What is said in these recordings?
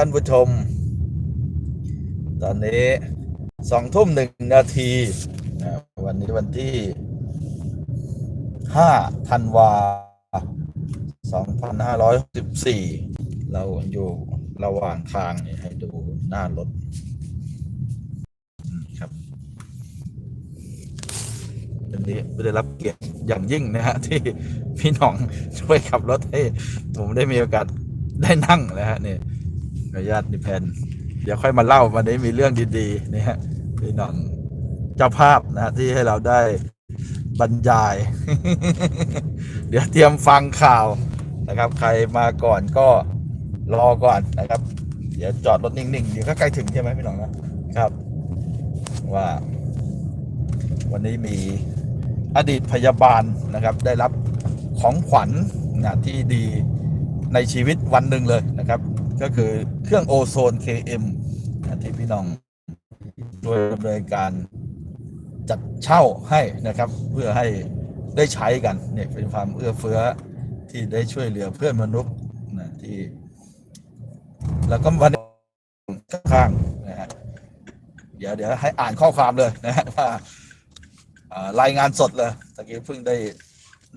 ท่านผู้ชม ตอนนี้สองทุ่มหนึ่งนาทีวันนี้วันที่ห้าธันวาสองพันห้าร้อยสิบสี่เราอยู่ระหว่างทางนี่ให้ดูหน้ารถอืมครับวันนี้ได้รับเกียรติอย่างยิ่งนะฮะที่พี่น้องช่วยขับรถให้ผมได้มีโอกาสได้นั่งนะฮะเนี่ย ขออนุญาตนิแพนเดี๋ยวค่อยมาเล่าวันนี้มีเรื่องดีๆนี่ฮะพี่หน้องเจ้าภาพนะ ที่ให้เราได้บรรยาย เดี๋ยวเตรียมฟังข่าวนะครับ ใครมาก่อนก็รอก่อนนะครับ เดี๋ยวจอดรถนิ่งๆเดี๋ยวก็ใกล้ถึงใช่ไหมพี่หน้องนะครับ ว่า วันนี้มีอดีตพยาบาลนะครับ ได้รับของขวัญนะที่ดีในชีวิตวันหนึ่งเลยนะครับ ก็คือเครื่องโอโซน KM ที่พี่น้องโดยดำเนินการจัดเช่าให้นะครับ เพื่อให้ได้ใช้กันเนี่ยเป็นความเอื้อเฟื้อที่ได้ช่วยเหลือเพื่อนมนุษย์นะที่ แล้วก็วันนี้ข้างนะฮะเดี๋ยวเดี๋ยวให้อ่านข้อความเลยนะฮะว่าอ่ารายงานสดเลยตะกี้เพิ่งได้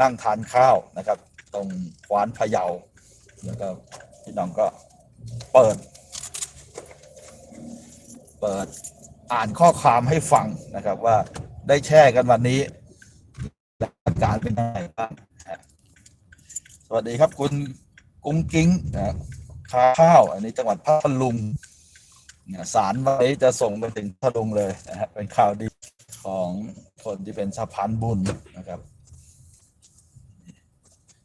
นั่งทานข้าวนะครับ ตรงขวานพะเยา แล้วก็พี่น้องก็ เปิด เปิดอ่านข้อความให้ฟังนะครับ ว่าได้แช่กันวันนี้อาการเป็นยังไงบ้างสวัสดีครับคุณกุ้งกิ้งนะค้าข้าว อันนี้จังหวัดพัทลุงเนี่ยสารวันนี้จะส่งไปถึงพัทลุงเลยนะฮะเป็นข่าวดีของคนที่เป็นสะพานบุญนะครับ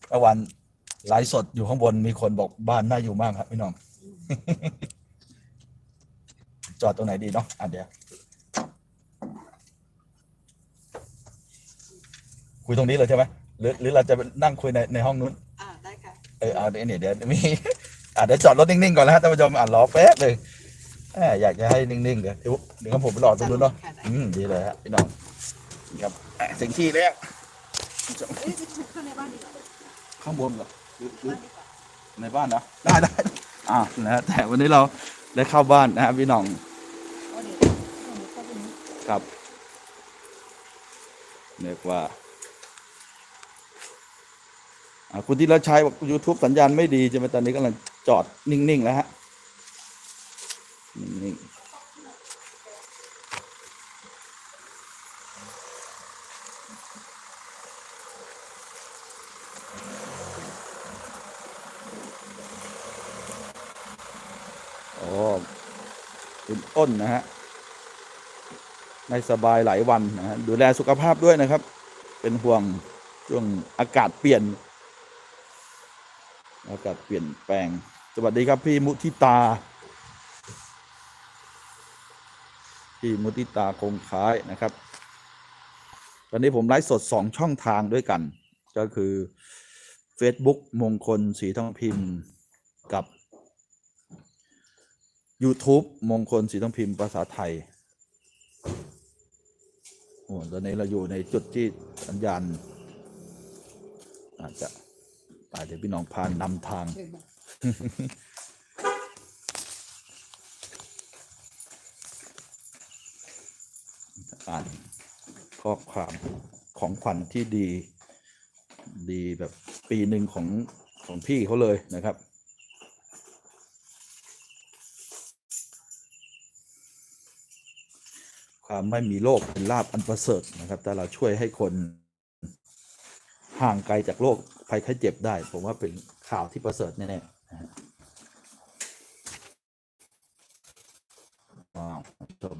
เมื่อวันไลฟ์สดอยู่ข้างบนมีคนบอกบ้านน่าอยู่มากครับพี่น้อง จอดตรงไหนดีเนาะอะเดี๋ยว คุยตรงนี้เลยใช่ไหมหรือหรือเราจะนั่งคุยในในห้องนู้น อ่าได้ค่ะเออเอาเดี๋ยวเดี๋ยวมีอะเดี๋ยวจอดรถนิ่งๆก่อนนะฮะท่านผู้ชมอะรอแป๊บเลยแหมอยากจะให้นิ่งๆเดี๋ยวเดี๋ยวเดี๋ยวผมไปรอตรงนู้นเนาะค่ะได้อืมดีเลยฮะพี่น้องครับอะถึงที่แล้วเอ้ยเข้าในบ้านดีกว่าข้างบนเหรอหรือหรือบ้านดีกว่าในบ้านนะได้ได้ อ่านะแต่วันนี้เราได้เข้าบ้านนะฮะพี่น้องเอาเนี้ครับเรียกว่าอ่าคุณที่เราใช้บอก YouTube สัญญาณไม่ดีใช่ไหมตอนนี้กำลังจอดนิ่ง ๆ แล้วฮะ นิ่ง ๆ อ๋อ อ้นนะฮะไม่สบายหลายวันนะฮะดูแลสุขภาพด้วยนะครับ เป็นห่วงช่วงอากาศเปลี่ยน อากาศเปลี่ยนแปลง สวัสดีครับพี่มุทิตา พี่มุทิตาคงค้ายนะครับ ตอนนี้ผมไลฟ์สดสองช่องทางด้วยกัน ก็คือ Facebook มงคลสีทองพิมพ์กับ YouTube มงคลสีทองพิมพ์ภาษาไทยโอ้ตอนนี้เราอยู่ในจุดที่สัญญาณ อาจจะอาจจะพี่น้องพานนำทาง อ่านข้อความของขวัญที่ดี ดีแบบปีหนึ่งของของพี่เขาเลยนะครับ ไม่มีโรคเป็นลาบอันประเสริฐนะครับ แต่เราช่วยให้คนห่างไกลจากโรคภัยไข้เจ็บได้ ผมว่าเป็นข่าวที่ประเสริฐแน่ๆนะว้าวชม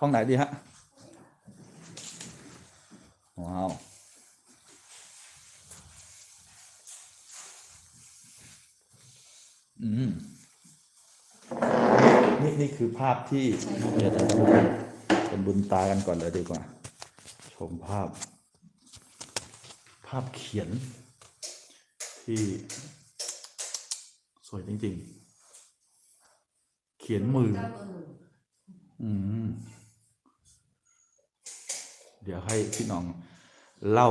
ห้องไหนดีฮะ ว้าว อืมนี่นี่คือ ภาพที่เดี๋ยวจะดูเป็นบุญตากันก่อนเลยดีกว่า ชมภาพ ภาพเขียน ที่สวยจริง ๆ เขียนมือ อืม เดี๋ยวให้พี่น้องเล่า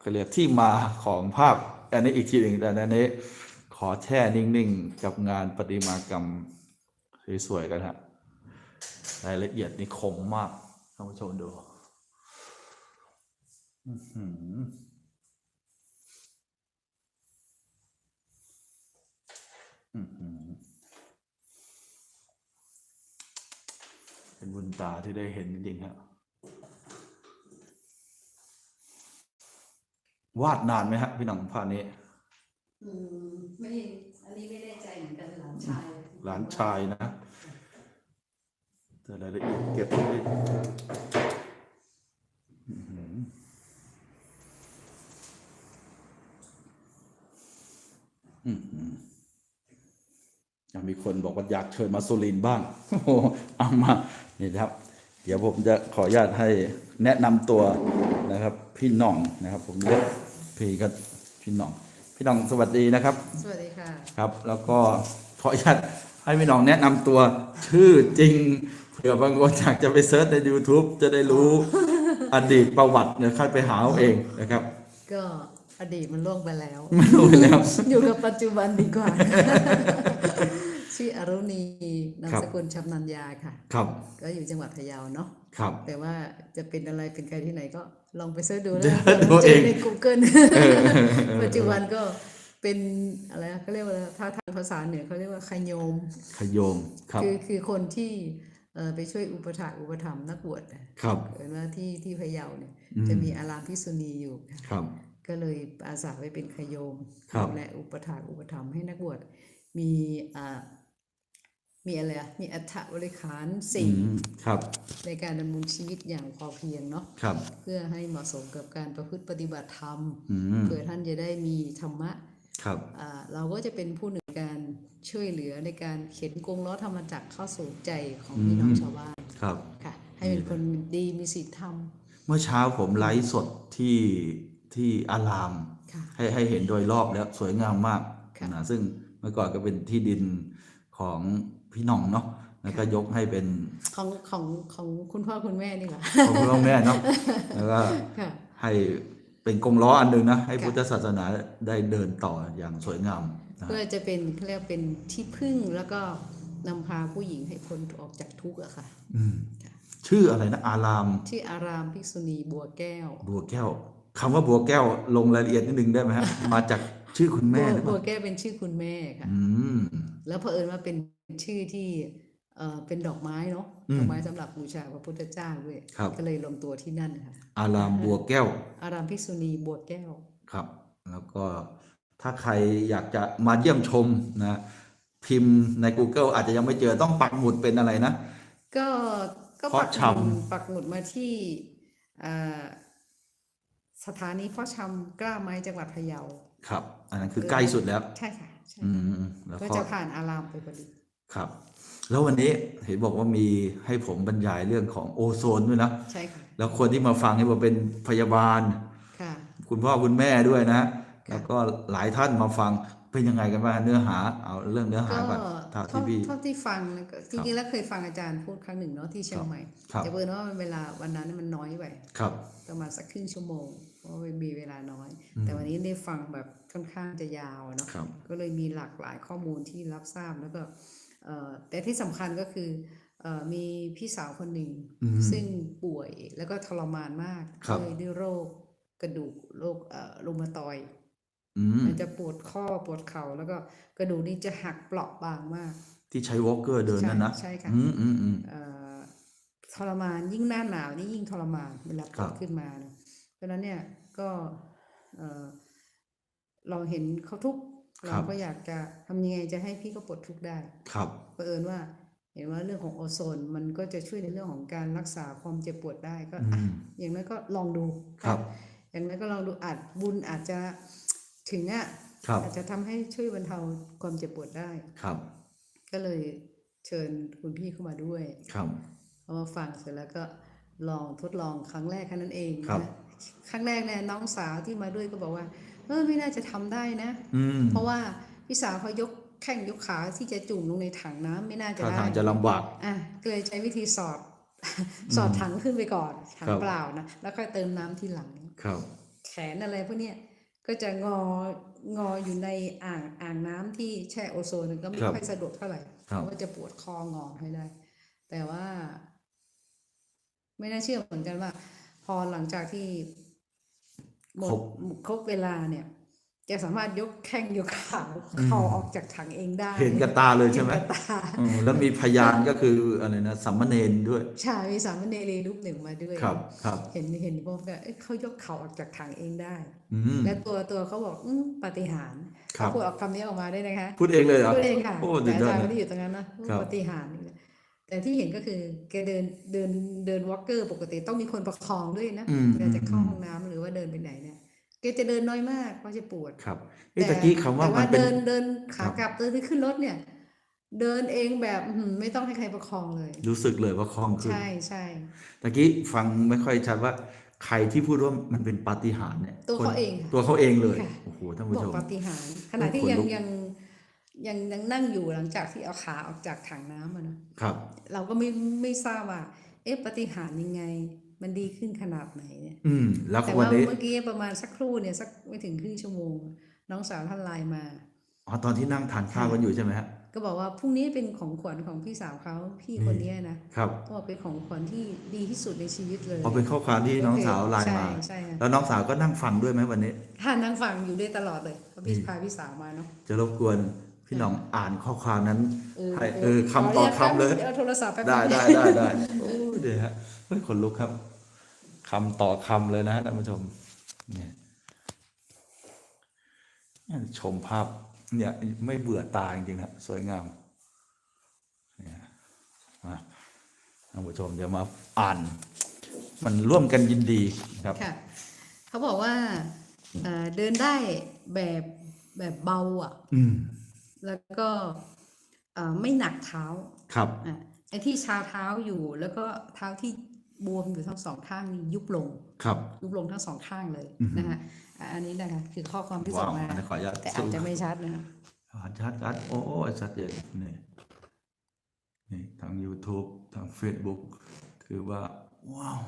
เขาเรียกที่มาของภาพ อันนี้อีกทีหนึ่งแต่อันนี้ขอแช่นิ่ง ๆ กับงานประติมากรรม สวยๆกันฮะรายละเอียดนี่คมมากท่านผู้ชมดูอือหือเป็นบุญตาที่ได้เห็นจริงๆครับวาดนานไหมฮะพี่หน้องภาพนี้ อืม ไม่ อันนี้ไม่แน่ใจเหมือนกันหลานชาย หลานชายนะ แต่รายละเอียดเก็บไว้อื้อหืออื้อหือยังมีคนบอกว่าอยากเชิญมาสุรินทร์บ้าง โอ้โหเอามา นี่นะครับ เดี๋ยวผมจะขออนุญาตให้แนะนำตัวนะครับ พี่หน่องนะครับ ผมเรียกพี่ก็พี่หน่อง พี่หน่องสวัสดีนะครับ สวัสดีค่ะ ครับ แล้วก็ขออนุญาต ให้พี่น้องแนะนำตัวชื่อจริงเผื่อบางคนอยากจะไปเซิร์ชใน YouTube จะได้รู้อดีตประวัติเนี่ยค่อยไปหาเอาเองนะครับ ก็อดีตมันล่วงไปแล้ว ไม่รู้แล้ว อยู่กับปัจจุบันดีกว่า ชื่ออรุณีนามครับสกุลชำนัญญาค่ะ ครับ ก็อยู่จังหวัดพะเยาเนาะครับ แต่ว่าจะเป็นอะไรเป็นใครที่ไหนก็ลองไปเสิร์ชดูเดี๋นะยวดูเจเอองใน Google เออเออเออปัจจุบันก็เป็นอะไรนะเขาเรียกว่าอะไรถ้าทาง ภาษาเหนือเขาเรียกว่าขยมขยมครับคือคือคนที่เอ่อไปช่วยอุปถากอุปถัมภ์นักบวชนะครับเห็นว่าที่ที่พะเยาเนี่ยอืมจะมีอารามพิกษุณีอยู่ค่ะครับ ก็เลยอาสาไปเป็นขยมครับดูแลอุปถากอุปถัมภ์ให้นักบวชมีอ่ามีอะไรอะมีอัฐบริขารสี่อืมครับ ในการดำรงชีวิตอย่างพอเพียงเนาะครับ เพื่อให้เหมาะสมกับการประพฤติปฏิบัติธรรมอืมเพื่อท่านจะได้มีธรรมะ ครับอ่าเราก็จะเป็นผู้หนึ่งในการช่วยเหลือในการเข็นกงล้อธรรมจักรเข้าสู่ใจของพี่น้องอืมชาวบ้านครับค่ะ ให้เป็นคนดีมีศีลธรรม เมื่อเช้าผมไลฟ์สดที่ที่อารามค่ะให้ให้เห็นโดยรอบแล้วสวยงามมากค่ะนะซึ่งเมื่อก่อนก็เป็นที่ดินของพี่หน่องเนาะแล้วก็ยกให้เป็นของของของคุณพ่อคุณแม่นี่แหละของพ่อแม่เนาะแล้วก็ค่ะให้ เป็นกงล้ออันหนึ่งนะให้ค่ะพุทธศาสนาได้เดินต่ออย่างสวยงามนะเพื่อจะเป็นเขาเรียกเป็นที่พึ่งแล้วก็นำพาผู้หญิงให้พ้นออกจากทุกข์อะค่ะอืมค่ะชื่ออะไรนะ อารามที่อารามภิกษุณีบัวแก้ว บัวแก้วคำว่าบัวแก้วลงรายละเอียดนิดนึงได้ไหมฮะมาจากชื่อคุณแม่บัวหรือเปบัวล่าแก้วเป็นชื่อคุณแม่ค่ะอืมแล้วเผอิญว่าเป็นชื่อที่ เอ่อเป็นดอกไม้เนาะอืมดอกไม้สำหรับบูชาพระพุทธเจ้าด้วยครับก็เลยลงตัวที่นั่นค่ะอารามบัวแก้ว อารามภิกษุณีบัวแก้วครับ แล้วก็ถ้าใครอยากจะมาเยี่ยมชมนะพิมพ์ใน Google อาจจะยังไม่เจอต้องปักหมุดเป็นอะไรนะ ก็ก็เพาะปักหชำมุดปักหมุดมาที่เอ่อสถานีเพาะชำกล้าไม้จังหวัดพะเยาครับ อันนั้นคือใกล้สุดแล้ว ใช่ค่ะใช่อืมแล้วก็ก็จะผ่านอารามไปพอดีครับ แล้ววันนี้เห็นบอกว่ามีให้ผมบรรยายเรื่องของโอโซนด้วยนะใช่ค่ะแล้วคนที่มาฟังนี่บอกเป็นพยาบาลค่ะคุณพ่อคุณแม่ด้วยนะค่ะแล้วก็หลายท่านมาฟังเป็นยังไงกันบ้างเนื้อหาเอาเรื่องเนื้อหาก็ก่อนเท่าเท่าที่พี่เท่าที่ฟังนะก็จริงๆแล้วเคยฟังอาจารย์พูดครั้งหนึ่งเนาะที่เชียงใหม่ครับแต่เพิ่นว่าเวลาวันนั้นมันน้อยไปครับประมาณสักครึ่งชั่วโมงเพราะว่ามีเวลาน้อย แต่วันนี้ได้ฟังแบบค่อนข้างจะยาวอะเนาะครับก็เลยมีหลากหลายข้อมูลที่รับทราบแล้วก็เอ่อ แต่ที่สำคัญก็คือเอ่อมีพี่สาวคนหนึ่งอืมซึ่งป่วยแล้วก็ทรมานมากครับด้วยด้วยโรคกระดูกโรคเอ่อรูมาตอยด์อืมมันจะปวดข้อปวดเข่าแล้วก็กระดูกนี่จะหักเปราะบางมาก ที่ใช้วอล์กเกอร์เดินนั่นนะใช่ใช่ค่ะอืมอืมอืมเอ่อทรมานยิ่งหน้าหนาวนี่ยิ่งทรมานเวลาปครัวดบขึ้นมานะเพราะฉะนั้นเนี่ยก็เอ่อเราเห็นเขาทุกข์ เราก็อยากจะทำยังไงจะให้พี่ก็ปลดทุกข์ได้ ครับเผอิญว่า เห็นว่าเรื่องของโอโซนมันก็จะช่วยในเรื่องของการรักษาความเจ็บปวดได้ก็อือะมอย่างนั้นก็ลองดูครับ อย่างนั้นก็ลองดูอาจบุญอาจจะถึงอะครับอาจจะทำให้ช่วยบรรเทาความเจ็บปวดได้ครับ ก็เลยเชิญคุณพี่เข้ามาด้วยครับพอมาฟังเสร็จแล้วก็ลองทดลองครั้งแรกแค่นั้นเองครับนะครั้งแรกเนี่ยน้องสาวที่มาด้วยก็บอกว่า เออไม่น่าจะทำได้นะ อืมเพราะว่าพี่สาวเขายกแข้งยกขาที่จะจุ่มลงในถังน้ำไม่น่าจะท่าได้ทางจะลำบาก อะก็เลยใช้วิธีสอด สอดถังขึ้นไปก่อนถังครับ เปล่านะแล้วค่อยเติมน้ำทีหลัง ครับ แขนอะไรพวกเนี้ยก็จะงองออยู่ในอ่างอ่างน้ำที่แช่โอโซนก็ไม่ครับค่อยสะดวกเท่าไหร่ครับ เพราะว่าจะปวดคองอให้ได้ แต่ว่า ไม่น่าเชื่อเหมือนกันว่า พอหลังจากที่ หมดครบเวลาเนี่ยจะสามารถยกแข้งยกขาเข่าออกจากถังเองได้ เห็นกับตาเลยใช่ไหมเนกับตาอืมแล้วมีพยานก็คืออะไรนะสัมมเนนด้วยใช่มีสามเณรรูปหนึ่งมาด้วยครับ ครับ เห็นเห็นพวกก็เอ้ยเขายกเข่าออกจากถังเองได้อืมและตัวตัวเขาบอกอืมปาฏิหาริย์ครับเขาพูดออกคำนี้ออกมาได้นะคะ พูดเองเลยเหรอพูดเองค่ะโอ้แต่สุดอายอดจารย์เลไม่ยได้อยู่ตรงนั้นนะครับปาฏิหาริย์นี่แหละแต่ที่เห็นก็คือแกเดินเดินเดินวอล์กเกอร์ปกติต้องมีคนประคองด้วยนะอืมเวลาจะเข้าอืมห้องน้ำหรือ ว่าเดินไปไหนเนี่ยแกจะเดินน้อยมากเพราะจะปวดครับเอ้ตะกี้คำว่าแต่มันเป็นเดินเดินครัขาบกลับเดินไปขึ้นรถเนี่ย เดินเองแบบอื้อหือไม่ต้องให้ใครประคองเลย รู้สึกเลยว่าคล่องขึ้นใช่ใช่ตะกี้ฟังไม่ค่อยชัดว่าใครที่พูดว่ามันเป็นปาฏิหาริย์เนี่ยตัวเขาคนเองค่ะตัวเขาเองเลยค่ะโอ้โหท่านผู้บอชกมปาฏิหาริย์ขณะที่ขนยังลุกยังยังยังนั่งอยู่หลังจากที่เอาขาออกจากถังน้ำอะนะครับ เราก็ไม่ไม่ทราบว่า เอ๊ะปาฏิหาริย์ยังไง มันดีขึ้นขนาดไหนเนี่ยอืม แล้วแต่วัว่านนี้เมื่อกี้ประมาณสักครู่เนี่ยสักไม่ถึงครึ่งชั่วโมง น้องสาวท่านไลน์มา อ๋อตอนที่นั่งทานข้าวกันอยู่ใช่ไหมฮะ ก็บอกว่าพรุ่งนี้เป็นของขวัญของพี่สาวเขาพี่คนเนี้ยนะครับก็บอกเป็นของขวัญที่ดีที่สุดในชีวิตเลยเอาเป็นข้อความที่น้องสาวไลน์มา ใช่ใช่ค่ะแล้วน้องสาวก็นั่งฟังด้วยไหมวันนี้ ท่านนั่งฟังอยู่ด้วยตลอดเลยเพราะพี่นี่พาพี่สาวมาเนาะ จะรบกวนพี่หน้องอ่านข้อความนั้นเออให้เออคำต่อคำเลยเอาโทรศัพท์ไปได้ได้ได้ได้โอ้เดี๋ยวฮะเฮ้ยขนลุกครับคำต่อคำเลยนะฮะท่านผู้ชมเนี่ยเนี่ยชมภาพ เนี่ยไม่เบื่อตาจริงๆนะสวยงามเนี่ยมาท่านผู้ชมเดี๋ยวมาอ่าน มันร่วมกันยินดีครับค่ะเขาบอกว่าเอ่อเดินได้แบบแบบเบาอะอืมแล้วก็เอ่อไม่หนักเท้าครับอะไอ้ที่ชาเท้าอยู่แล้วก็เท้าที่ บวมอยู่ทั้งสองข้างนี่ยุบลงครับ ยุบลงทั้งสองข้างเลยอือฮึนะคะอะอันนี้นะคะคือข้อความที่ส่ว้างวมาอันนี้ขออนุญาตแต่อาจจะไม่ชัดนะคะอ่าชัดชัดโอ้โอ้ชัดเจนนี่นี่ทาง YouTube ทาง Facebook คือว่า ว้าว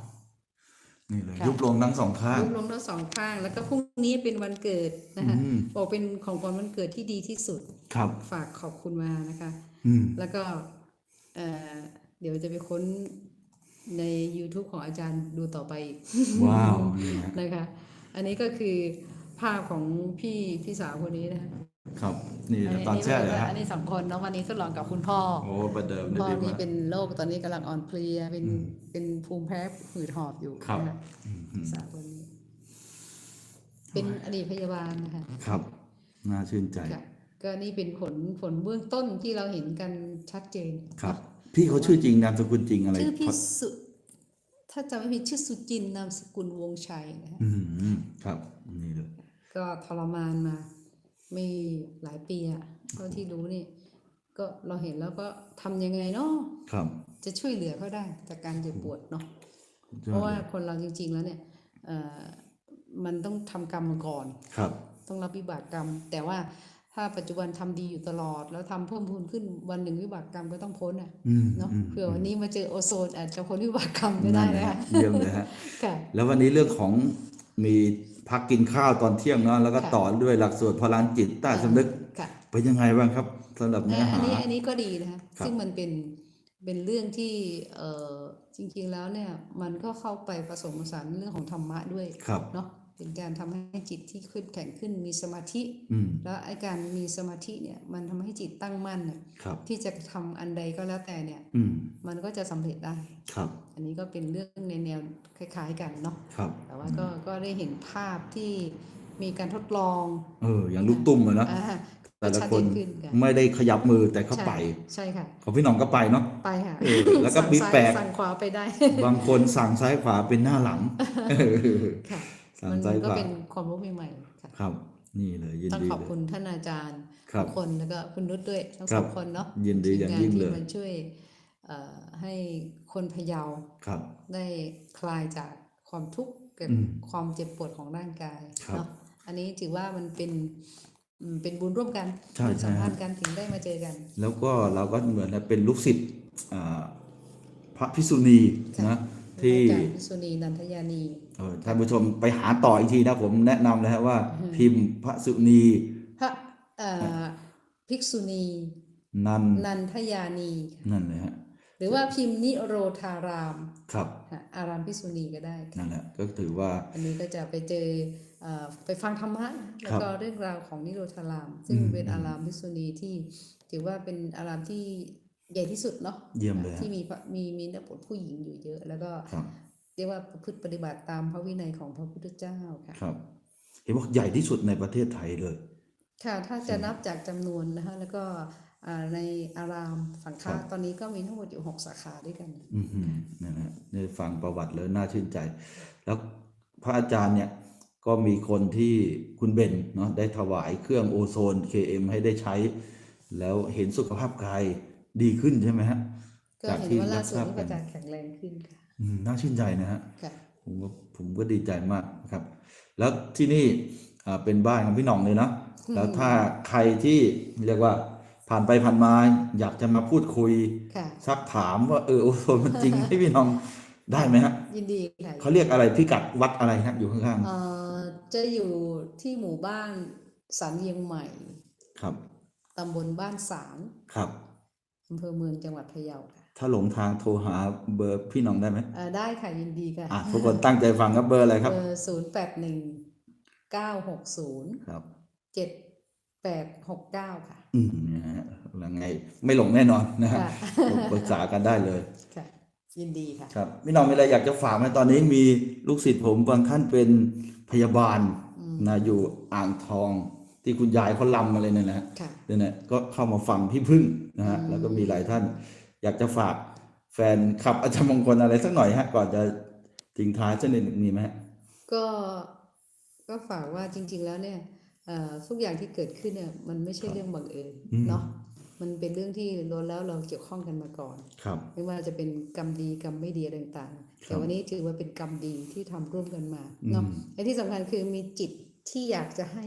นี่เลย ยุบลงทั้งสองข้าง ยุบลงทั้งสองข้าง แล้วก็พรุ่งนี้เป็นวันเกิดนะคะอืมบอกเป็นของขวัญวันเกิดที่ดีที่สุดครับ ฝากขอบคุณมานะคะอืมแล้วก็เอ่อเดี๋ยวจะไปค้น ใน YouTube ของอาจารย์ดูต่อไปอีกว้าวนี่ฮะนะคะ อันนี้ก็คือภาพของพี่พี่สาวคนนี้นะคะครับนี่นะตอนแช่เลยฮะอันนี้สองคนเนาะวันนี้ทดลองกับคุณพ่อโอ้ประเดิมคุณได้พ่อดีนี่มากเป็นโรคตอนนี้กำลังอ่อนเพลียเป็นอืมเป็นภูมิแพ้หืดหอบอยู่ครับนะคะอืมอืมสาวคนนี้เป็นอดีตพยาบาลนะคะครับน่าชื่นใจค่ะก็นี่เป็นผลผลเบื้องต้นที่เราเห็นกันชัดเจนครับเนาะ พี่เขาชื่อจริงนามสกุลจริงอะไรชื่อพี่พอสุถ้าจำไม่ผิดชื่อสุจินต์นามสกุลวงชัยนะฮะอืมครับนี่เลยก็ทรมานมา ไม่หลายปีอะเท่าที่รู้นี่ ก็เราเห็นแล้วก็ทำยังไงเนาะครับ จะช่วยเหลือเขาได้จากการเจ็บปวดเนาะสุดยเพอดราะว่าเลยคนเราจริง ๆ แล้วเนี่ยเอ่อมันต้องทำกรรมมาก่อน ครับ ต้องรับวิบากกรรม แต่ว่า ถ้าปัจจุบันทำดีอยู่ตลอด แล้วทำเพิ่มพูนขึ้นวันหนึ่งวิบากกรรมก็ต้องพ้นอะอืมเนาะมเผื่อวันนี้มาเจอโอโซนอาจจะพ้นวิบากกรรมก็ได้นั่นแหนะละคะเยี่ยมเลยฮะค่ะแล้ววันนี้เรื่องของมีพักกินข้าวตอนเที่ยงเนาะแล้วก็ค่ะต่อด้วยหลักสูตรพลานจิตใต้สำนึกค่ะเป็นยังไงบ้างครับสำหรับเนื้ออัหานนี้อันนี้ก็ดีนะคะครับซึ่งมันเป็นเป็นเรื่องที่เออจริงๆแล้วเนี่ยมันก็เข้าไปผสมผสานเรื่องของธรรมะด้วยครับเนาะ เป็นการทำให้จิตที่ขึ้นแข็งขึ้นมีสมาธิอืมแล้วไอ้การมีสมาธิเนี่ยมันทำให้จิตตั้งมั่นเนี่ยครับที่จะทำอันใดก็แล้วแต่เนี่ยอืมมันก็จะสำเร็จได้ครับ อันนี้ก็เป็นเรื่องในแนวคล้าย ๆ กันเนาะครับแต่ว่าก็ก็ได้เห็นภาพที่มีการทดลอง เออ อย่างลูกตุ้มอะเนาะอ่าแต่ละชัดคนเจขึ้ค่ะไม่ได้ขยับมือแต่เขาใช่ไปใช่ค่ะของพี่หน้องก็ไปเนาะไปค่ะเออแล้วก็สั่งมีซ้ายแปลกสั่งขวาไปได้ บางคนสั่งซ้ายขวาเป็นหน้าหลังค่ะสั่ง มันซ้ายก็ขวาเป็นความรู้ใหม่ๆค่ะครับ นี่เลยยินต้องดีขอบเลยคุณท่านอาจารย์ครับทุกคนแล้วก็คุณนุชด้วยทั้งคสรัอบงคนเนาะยินดีอย่างยิ่งเลยทีมนที่มันช่วยเอ่อให้คนพะเยาครับได้คลายจากความทุกข์กับอืมความเจ็บปวดของร่างกายครับเนาะอันนี้ถือว่ามันเป็นอืมเป็นบุญร่วมกันใช่มันสัมใช่พันธ์กันถึงได้มาเจอกัน แล้วก็เราก็เหมือนเป็นลูกศิษย์อ่าพระพิษุณีนะ ที่อาจารย์พิษุณีนันทยานีเออท่านผู้ชมไปหาต่ออีกทีนะผมแนะนำเลยฮะว่า พิมพ์พระสุณีพระเอ่อภิกษุณีนันนันทยานีค่ะนั่นเลยฮะหรือว่าพิมพ์นิโรธารามครับค่ะอารามภิกษุณีก็ได้ค่ะนั่นแหละก็ถือว่า อันนี้ก็จะไปเจอเอ่อไปฟังธรรมะแล้วก็เรื่องราวของนิโรธาราม ซึ่งอืมเป็นอารามภิกษุณีที่ถือว่าเป็นอารามที่ ใหญ่ที่สุดเนาะเยี่ยมเลยฮะที่มีพระมีมีนักบวชผู้หญิงอยู่เยอะ แล้วก็ครับเรียกว่าประพฤติปฏิบัติตามพระวินัยของพระพุทธเจ้าค่ะครับ เห็นบอกใหญ่ที่สุดในประเทศไทยเลย ค่ะ ถ้าจะนับจากจำนวนนะคะแล้วก็อ่าในอารามสังครัฆะบตอนนี้ก็มีทั้งหมดอยู่หกสาขาด้วยกันอือหือนั่นนะได้ฟังประวัติแล้วน่าชื่นใจ แล้วพระอาจารย์เนี่ยก็มีคนที่คุณเบนเนาะได้ถวายเครื่องโอโซน KM ให้ได้ใช้ แล้วเห็นสุขภาพกาย ดีขึ้นใช่ไหมฮะก็จากเห็นที่ว่ารัล่าบสุดทราบนี้พกัระนอาจารย์แข็งแรงขึ้นค่ะอืมน่าชื่นใจนะฮะค่ะผมก็ผมก็ดีใจมากครับ แล้วที่นี่อ่าเป็นบ้านของพี่หน่องเลยเนาะแล้วถ้าใครที่เรียกว่าผ่านไปผ่านมาอยากจะมาพูดคุยค่ะซักถามว่าเออโอโซนมันจริงให้พี่หน้องได้ไหมฮะยินดีค่ะเขาเรียกอะไรพิกัดวัดอะไรฮะอยู่ข้างเอ่อจะอยู่ที่หมู่บ้านสันเยียงใหม่ๆครับตำบลบ้านสางครับ อำเภอเมืองจังหวัดพะเยาค่ะถ้าหลงทางโทรหาเบอร์พี่หน้องได้ไหมเอ่อได้ค่ะยินดีค่ะอะทุกคนตั้งใจฟังครับเบอร์อะไรครับ เบอร์ศูนย์แปดหนึ่งเก้าหกศูนย์ครับ เจ็ดแปดหกเก้าค่ะ อืมนะฮะยังไงไม่หลงแน่นอนนะฮะค่ะ ปรึกษากันได้เลย ค่ะ ยินดีค่ะ ครับพี่หน้องมีอะไรอยากจะฝากไหมตอนนี้มีลูกศิษย์ผมบางท่านเป็นพยาบาลนะอยู่อ่างทอง ที่คุณยายเขาลำมาเลยเนี่ยนะฮะค่ะเนี่ยนะก็เข้ามาฟังพี่พึ่งนะฮะแล้วก็มีหลายท่าน อยากจะฝากแฟนขับอาจารย์มงคลอะไรสักหน่อยฮะก่อนจะทิ้งท้ายสักนิดหนึ่งมีไหมฮะก็ก็ฝากว่าจริง ๆ แล้วเนี่ยเอ่อทุกอย่างที่เกิดขึ้นเนี่ยมันไม่ใช่เรื่องบังเอิญอืมเนาะมันเป็นเรื่องที่ล้วนแล้วเราเกี่ยวข้องกันมาก่อนครับไม่ว่าจะเป็นกรรมดีกรรมไม่ดีอะไรต่างๆ แต่วันนี้ถือว่าเป็นกรรมดีที่ทำร่วมกันมาเนาะอืมและที่สำคัญคือมีจิต ที่อยากจะให้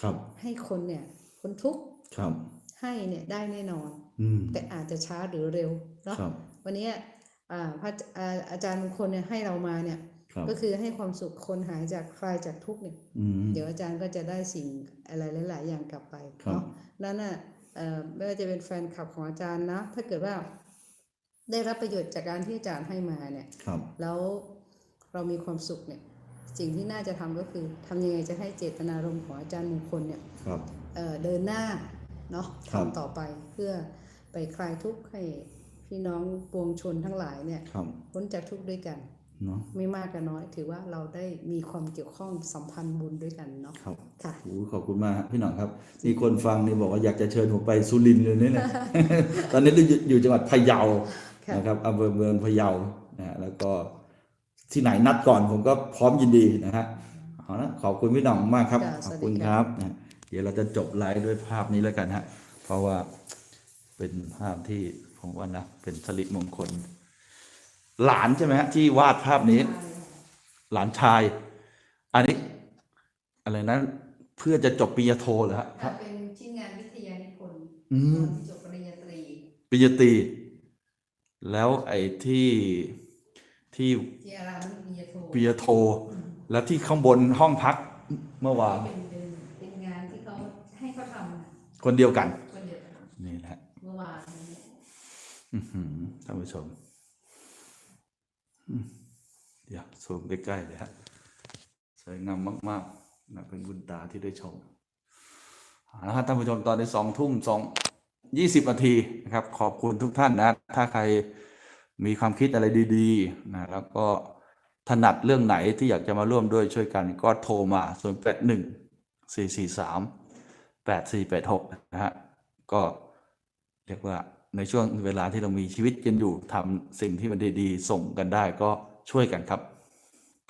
ครับ ให้คนเนี่ยคนทุกข์ครับ ให้เนี่ยได้แน่นอน อืมแต่อาจจะช้าหรือเร็วเนาะครับ วันนี้อ่าพระอ่าอาจารย์มงคลเนี่ยให้เรามาเนี่ย ครับก็คือให้ความสุขคนหายจากคลายจากทุกข์เนี่ย อืม เดี๋ยวอาจารย์ก็จะได้สิ่งอะไรหลาย ๆ อย่างกลับไปครับ เนาะนั้นน่ะเอ่อไม่ว่าจะเป็นแฟนคลับของอาจารย์นะ ถ้าเกิดว่า ได้รับประโยชน์จากการที่อาจารย์ให้มาเนี่ย ครับ แล้วเรามีความสุขเนี่ย สิ่งที่น่าจะทำก็คือทำยังไงจะให้เจตนารมณ์ของอาจารย์มงคลเนี่ยครับเอ่อเดินหน้าเนาะครับทำต่อไปเพื่อไปคลายทุกข์ให้พี่น้องปวงชนทั้งหลายเนี่ยครับพ้นจากทุกข์ด้วยกันเนาะไม่มากก็น้อย ถือว่าเราได้มีความเกี่ยวข้องสัมพันธ์บุญด้วยกันเนาะครับค่ะโอ้ขอบคุณมากฮะพี่หน่องครับมีคนฟังนี่บอกว่าอยากจะเชิญผมไปสุรินทร์เลยเนี่ยตอนนี้เราอยู่อยู่จังหวัดพะเยาค่ะนะครับอำเภอเมืองพะเยานะฮะแล้วก็ ที่ไหนนัดก่อนผมก็พร้อมยินดีนะฮะเอาละขอบคุณพี่หน่องมากครับจ้ะขอบสวัสดีคุณคครับรับนะเดี๋ยวเราจะจบไลฟ์ด้วยภาพนี้แล้วกันฮะ เพราะว่าเป็นภาพที่ผมว่านะ เป็นสริมงคล หลานใช่ไหมฮะที่วาดภาพนี้ หลานชาย อันนี้ อะไรนะเพื่อจะจบปริญญาโทเหรอฮะค่ะเป็นชิ้นงานวิทยานิพนธ์อืมตอนจบปริญญาตรีปริญญาตรี แล้วไอ้ที่ ที่ที่อารามปริญญาโทปริญญาโท แล้วที่ข้างบนห้องพักเมื่อวานเป็นเป็นเป็นงานที่เขาให้เขาทำนะคนเดียวกันคนเดียวกันนี่แหละเมื่อวานนี้อื้อหือท่านผู้ชมอืมเดี๋ยวซูมใกล้ๆเลยฮะสวยงามมากๆนะเป็นบุญตาที่ได้ชมเอาละครับท่านผู้ชมตอนนี้สองทุ่มสองยี่สิบนาทีนะครับ ขอบคุณทุกท่านนะ ถ้าใคร มีความคิดอะไรดีๆนะแล้วก็ถนัดเรื่องไหนที่อยากจะมาร่วมด้วยช่วยกันก็โทรมา 0 8 1 4 4 3 8 4 8 6 นะฮะ ก็เรียกว่าในช่วงเวลาที่เรามีชีวิตกันอยู่ทำสิ่งที่มันดีๆ ส่งกันได้ก็ช่วยกันครับ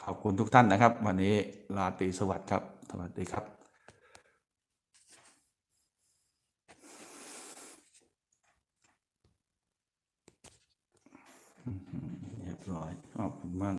ขอบคุณทุกท่านนะครับ วันนี้ลาตีสวัสดิ์ครับ สวัสดีครับอื้อหือ เรียบร้อยขอบคุณมาก